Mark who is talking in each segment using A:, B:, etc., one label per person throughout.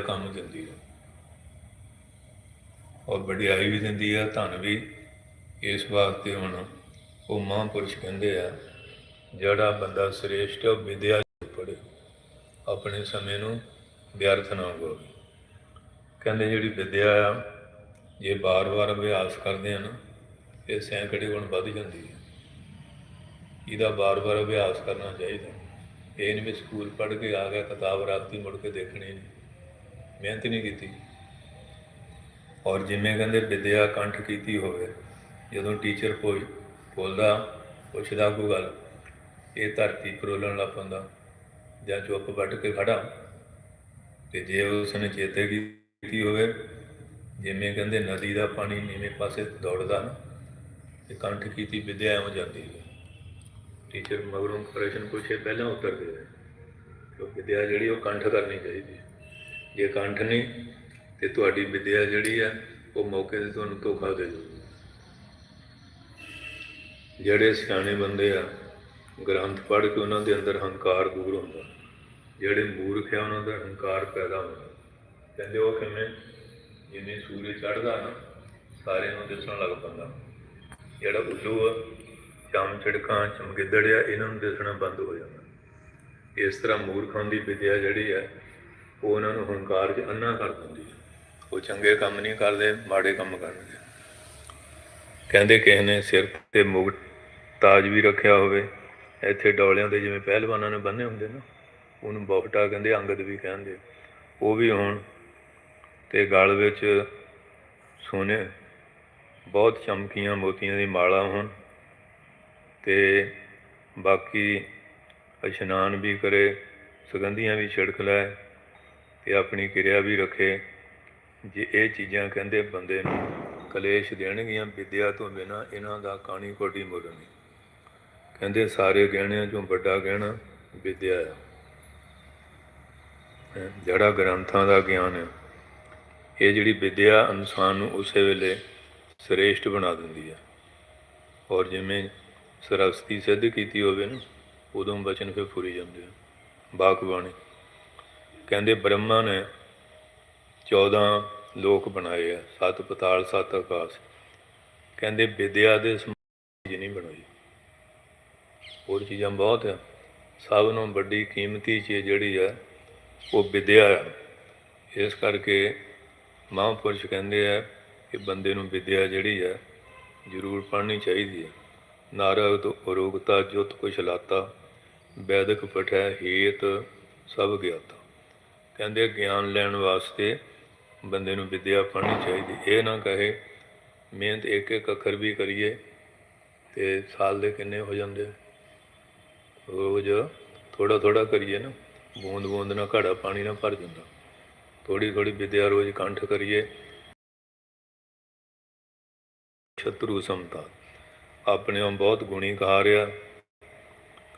A: ਕੰਮ ਦਿੰਦੀ ਹੈ। ਔਰ ਵਡਿਆਈ ਵੀ ਦਿੰਦੀ ਆ ਧਨ ਵੀ। ਇਸ ਵਾਸਤੇ ਹੁਣ ਉਹ ਮਹਾਂਪੁਰਸ਼ ਕਹਿੰਦੇ ਆ, ਜਿਹੜਾ ਬੰਦਾ ਸ੍ਰੇਸ਼ਟ ਉਹ ਵਿਦਿਆ ਪੜ੍ਹੇ। ਆਪਣੇ ਸਮੇਂ ਨੂੰ ਵਿਅਰਥ ਨਾ ਹੋਵੇ। ਕਹਿੰਦੇ ਜਿਹੜੀ ਵਿਦਿਆ ਆ, ਜੇ ਬਾਰ-ਬਾਰ ਅਭਿਆਸ ਕਰਦੇ ਆ ਨਾ, ਇਹ ਸੈਂਕੜੇ ਗੁਣ ਵੱਧ ਜਾਂਦੀ ਹੈ। ਇਹਦਾ ਬਾਰ-ਬਾਰ ਅਭਿਆਸ ਕਰਨਾ ਚਾਹੀਦਾ। ਇਹ ਨਹੀਂ ਵੀ ਸਕੂਲ ਪੜ੍ਹ ਕੇ ਆ ਗਿਆ, ਕਿਤਾਬ ਰਾਤੀ ਮੁੜ ਕੇ ਦੇਖਣੀ ਨਹੀਂ। ਮਿਹਨਤ ਨਹੀਂ ਕੀਤੀ। ਔਰ ਜਿਵੇਂ ਕਹਿੰਦੇ ਵਿਦਿਆ ਕੰਠ ਕੀਤੀ ਹੋਵੇ, ਜਦੋਂ ਟੀਚਰ ਕੋਈ ਬੋਲਦਾ, ਪੁੱਛਦਾ ਕੋਈ ਗੱਲ, ਇਹ ਧਰਤੀ ਪਰੋਲਣ ਲੱਗ ਪੈਂਦਾ ਜਾਂ ਚੁੱਪ ਵੱਟ ਕੇ ਖੜਾ, ਤੇ ਜੇ ਉਸਨੇ ਚੇਤੇ ਕੀਤੀ ਹੋਵੇ, ਜਿਵੇਂ ਕਹਿੰਦੇ ਨਦੀ ਦਾ ਪਾਣੀ ਨੀਵੇਂ ਪਾਸੇ ਦੌੜਦਾ ਨਾ, ਤੇ ਕੰਠ ਕੀਤੀ ਵਿਦਿਆ ਹੋ ਜਾਂਦੀ ਹੈ। ਟੀਚਰ ਮਗਰੋਂ ਪ੍ਰਸ਼ਨ ਪੁੱਛੇ, ਪਹਿਲਾਂ ਉੱਤਰ ਦੇ ਕਿ ਵਿਦਿਆ ਜਿਹੜੀ ਉਹ ਕੰਠ ਕਰਨੀ ਚਾਹੀਦੀ ਹੈ। ਜੇ ਕੰਠ ਨਹੀਂ, ਤੇ ਤੁਹਾਡੀ ਵਿਦਿਆ ਜਿਹੜੀ ਆ, ਉਹ ਮੌਕੇ ਤੇ ਤੁਹਾਨੂੰ ਧੋਖਾ ਦੇ ਦੂਗੀ ਜਿਹੜੇ ਸਿਆਣੇ ਬੰਦੇ ਆ, ਗ੍ਰੰਥ ਪੜ੍ਹ ਕੇ ਉਹਨਾਂ ਦੇ ਅੰਦਰ ਹੰਕਾਰ ਦੂਰ ਹੁੰਦਾ। ਜਿਹੜੇ ਮੂਰਖ ਆ, ਉਹਨਾਂ ਦਾ ਹੰਕਾਰ ਪੈਦਾ ਹੁੰਦਾ। ਕਹਿੰਦੇ ਉਹ ਕਿਵੇਂ? ਜਿਵੇਂ ਸੂਰਜ ਚੜ੍ਹਦਾ ਨਾ ਸਾਰਿਆਂ ਨੂੰ ਦਿਸਣ ਲੱਗ ਪੈਂਦਾ। ਜਿਹੜਾ ਉੱਲੂ ਆ, ਚਮ ਛਿੜਕਾਂ, ਚਮਗਿੱਦੜ ਆ, ਇਹਨਾਂ ਨੂੰ ਦਿਸਣਾ ਬੰਦ ਹੋ ਜਾਂਦਾ। ਇਸ ਤਰ੍ਹਾਂ ਮੂਰਖਾਂ ਦੀ ਵਿਦਿਆ ਜਿਹੜੀ ਆ ਉਹ ਉਹਨਾਂ ਨੂੰ ਹੰਕਾਰ 'ਚ ਅੰਨਾ ਕਰ ਦਿੰਦੀ ਹੈ ਉਹ ਚੰਗੇ ਕੰਮ ਨਹੀਂ ਕਰਦੇ, ਮਾੜੇ ਕੰਮ ਕਰਦੇ। ਕਹਿੰਦੇ ਕਿਸੇ ਨੇ ਸਿਰ ਤੇ ਮੁਗਟ ਤਾਜ ਵੀ ਰੱਖਿਆ ਹੋਵੇ, ਇੱਥੇ ਡੋਲਿਆਂ ਦੇ ਜਿਵੇਂ ਪਹਿਲਵਾਨਾਂ ਨੇ ਬੰਨੇ ਹੁੰਦੇ ਨਾ, ਉਹਨੂੰ ਬੋਫਟਾ ਕਹਿੰਦੇ ਅੰਗਦ ਵੀ ਕਹਿੰਦੇ। ਉਹ ਵੀ ਹੁਣ ਤੇ ਗਲ ਵਿੱਚ ਸੋਨੇ, ਬਹੁਤ ਚਮਕੀਆਂ ਮੋਤੀਆਂ ਦੀ ਮਾਲਾ ਹੋਣ ਤੇ ਬਾਕੀ ਇਸ਼ਨਾਨ ਵੀ ਕਰੇ, ਸੁਗੰਧੀਆਂ ਵੀ ਛਿੜਕ ਲੈ। ਇਹ ਆਪਣੀ ਕਿਰਿਆ ਵੀ ਰੱਖੇ। ਜੇ ਇਹ ਚੀਜ਼ਾਂ ਕਹਿੰਦੇ ਬੰਦੇ ਨੂੰ ਕਲੇਸ਼ ਦੇਣਗੀਆਂ ਵਿਦਿਆ ਤੋਂ ਬਿਨਾ, ਇਹਨਾਂ ਦਾ ਕਾਣੀ ਕੋਟੀ ਮੁੱਲ ਨਹੀਂ ਕਹਿੰਦੇ ਸਾਰੇ ਗਹਿਣਿਆਂ ਚੋਂ ਵੱਡਾ ਗਹਿਣਾ ਵਿਦਿਆ ਹੈ, ਜਿਹੜਾ ਗ੍ਰੰਥਾਂ ਦਾ ਗਿਆਨ ਹੈ ਇਹ ਜਿਹੜੀ ਵਿਦਿਆ ਇਨਸਾਨ ਨੂੰ ਉਸੇ ਵੇਲੇ ਸ੍ਰੇਸ਼ਟ ਬਣਾ ਦਿੰਦੀ ਹੈ ਔਰ ਜਿਵੇਂ ਸਰਸਤੀ ਸਿੱਧ ਕੀਤੀ ਹੋਵੇ ਨਾ, ਉਦੋਂ ਬਚਨ ਫਿਰ ਫੁਰੀ ਜਾਂਦੇ ਆ। ਬਾਗਬਾਣੀ ਕਹਿੰਦੇ ਬ੍ਰਹਮਾ ਨੇ 14 ਲੋਕ ਬਣਾਏ ਆ, ਸੱਤ ਪਤਾਲ, ਸੱਤ ਆਕਾਸ਼। ਕਹਿੰਦੇ ਵਿਦਿਆ ਦੇ ਸਮਾਜ ਨਹੀਂ ਬਣਾਈ। ਹੋਰ ਚੀਜ਼ਾਂ ਬਹੁਤ ਆ। ਸਭ ਨੂੰ ਵੱਡੀ ਕੀਮਤੀ ਚੀਜ਼ ਜਿਹੜੀ ਹੈ ਉਹ ਵਿਦਿਆ ਆ। ਇਸ ਕਰਕੇ ਮਹਾਂਪੁਰਸ਼ ਕਹਿੰਦੇ ਆ ਕਿ ਬੰਦੇ ਨੂੰ ਵਿਦਿਆ ਜਿਹੜੀ ਹੈ ਜ਼ਰੂਰ ਪੜ੍ਹਨੀ ਚਾਹੀਦੀ ਹੈ ਨਾਰਦ ਅਰੋਗਤਾ ਜੁਤ ਕੁਛ ਲਾਤਾ ਵੈਦਿਕ, ਪਠੈ, ਹੇਤ, ਸਭ ਗਿਆਤਾ। ਕਹਿੰਦੇ ਗਿਆਨ ਲੈਣ ਵਾਸਤੇ ਬੰਦੇ ਨੂੰ ਵਿਦਿਆ ਪੜ੍ਹਨੀ ਚਾਹੀਦੀ। ਇਹ ਨਾ ਕਹੇ, ਮਿਹਨਤ ਇੱਕ ਇੱਕ ਅੱਖਰ ਵੀ ਕਰੀਏ ਤੇ ਸਾਲ ਦੇ ਕਿੰਨੇ ਹੋ ਜਾਂਦੇ ਰੋਜ਼ ਥੋੜਾ ਥੋੜਾ ਕਰੀਏ ਨਾ, ਬੂੰਦ ਬੂੰਦ ਨਾਲ ਘੜਾ ਪਾਣੀ ਨਾਲ ਭਰ ਜਾਂਦਾ। ਥੋੜੀ ਥੋੜੀ ਵਿਦਿਆ ਰੋਜ਼ ਕੰਠ ਕਰੀਏ। ਸ਼ਤਰੂ ਸਮਤਾ ਆਪਣੇ ਉਹ ਬਹੁਤ ਗੁਣੀ ਕਹਾ ਰਿਹਾ।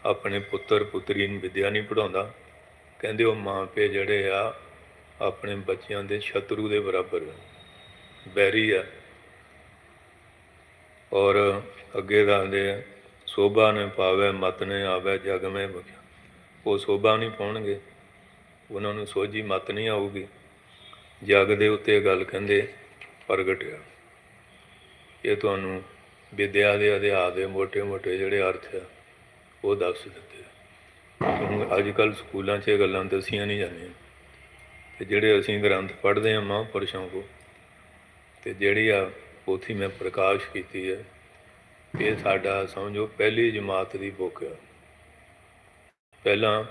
A: ਆਪਣੇ ਪੁੱਤਰ ਪੁੱਤਰੀ ਨੂੰ ਵਿਦਿਆ ਨਹੀਂ ਪੜਾਉਂਦਾ ਕਹਿੰਦੇ ਉਹ ਮਾਂ ਮਾਪੇ ਜਿਹੜੇ ਆ, ਆਪਣੇ ਬੱਚਿਆਂ ਦੇ ਸ਼ਤਰੂ ਦੇ ਬਰਾਬਰ ਬੈਰੀ ਆ। ਔਰ ਅੱਗੇ ਦੱਸਦੇ ਸੋਭਾ ਨੇ ਪਾਵੇ, ਮਤ ਨੇ ਆਵੇ, ਜਗ ਮੇ ਬਖਿਆ ਉਹ ਸੋਭਾ ਨਹੀਂ ਪਾਉਣਗੇ। ਉਹਨਾਂ ਨੂੰ ਸੋਝੀ ਮਤ ਨਹੀਂ ਆਊਗੀ। ਜਗ ਦੇ ਉੱਤੇ ਗੱਲ ਕਹਿੰਦੇ ਪ੍ਰਗਟ ਪ੍ਰਗਟਿਆ ਇਹ ਤੁਹਾਨੂੰ ਵਿਦਿਆ ਦੇ ਅਧਿਆ ਦੇ ਮੋٹے-ਮੋٹے ਜਿਹੜੇ ਅਰਥ ਆ, ਉਹ ਦੱਸ ਦਿੱਤੇ ਹੁਣ ਅੱਜ ਕੱਲ ਸਕੂਲਾਂ 'ਚ ਇਹ ਗੱਲਾਂ ਦੱਸੀਆਂ ਨਹੀਂ ਜਾਂਦੀਆਂ ਤੇ ਜਿਹੜੇ ਅਸੀਂ ਗ੍ਰੰਥ ਪੜ੍ਹਦੇ ਹਾਂ ਮਹਾਂਪੁਰਸ਼ਾਂ ਕੋ ਤੇ ਜਿਹੜੀ ਆ ਪੋਥੀ ਮੈਂ ਪ੍ਰਕਾਸ਼ ਕੀਤੀ ਹੈ, ਇਹ ਸਾਡਾ ਸਮਝੋ ਪਹਿਲੀ ਜਮਾਤ ਦੀ ਬੁੱਕ ਆ। ਪਹਿਲਾਂ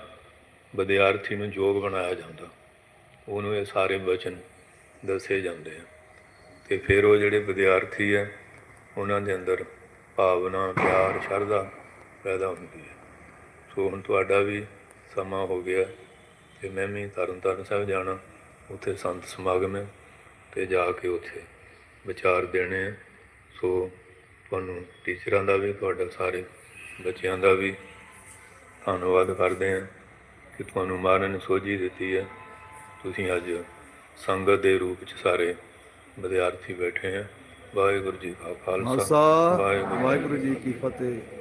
A: ਵਿਦਿਆਰਥੀ ਨੂੰ ਯੋਗ ਬਣਾਇਆ ਜਾਂਦਾ, ਉਹਨੂੰ ਇਹ ਸਾਰੇ ਵਚਨ ਦੱਸੇ ਜਾਂਦੇ ਆ। ਤੇ ਫਿਰ ਉਹ ਜਿਹੜੇ ਵਿਦਿਆਰਥੀ ਆ, ਉਹਨਾਂ ਦੇ ਅੰਦਰ ਭਾਵਨਾ, ਪਿਆਰ, ਸ਼ਰਧਾ ਪੈਦਾ ਹੁੰਦੀ ਹੈ। ਸੋ ਹੁਣ ਤੁਹਾਡਾ ਵੀ ਸਮਾਂ ਹੋ ਗਿਆ ਤੇ ਮੈਂ ਵੀ ਤਰਨ ਤਾਰਨ ਸਾਹਿਬ ਜਾਣਾ ਉੱਥੇ ਸੰਤ ਸਮਾਗਮ ਹੈ ਤੇ ਜਾ ਕੇ ਉੱਥੇ ਵਿਚਾਰ ਦੇਣੇ ਆ। ਸੋ ਤੁਹਾਨੂੰ ਟੀਚਰਾਂ ਦਾ ਵੀ ਤੁਹਾਡਾ ਸਾਰੇ ਬੱਚਿਆਂ ਦਾ ਵੀ ਧੰਨਵਾਦ ਕਰਦੇ ਹਾਂ ਕਿ ਤੁਹਾਨੂੰ ਮਹਾਰਾਜ ਨੇ ਸੋਝੀ ਦਿੱਤੀ ਹੈ। ਤੁਸੀਂ ਅੱਜ ਸੰਗਤ ਦੇ ਰੂਪ ਚ ਸਾਰੇ ਵਿਦਿਆਰਥੀ ਬੈਠੇ ਆ। ਵਾਹਿਗੁਰੂ ਜੀ ਕਾ ਖਾਲਸਾ
B: ਖਾਲਸਾ ਵਾਹਿਗੁਰੂ ਜੀ ਕੀ ਫਤਿਹ।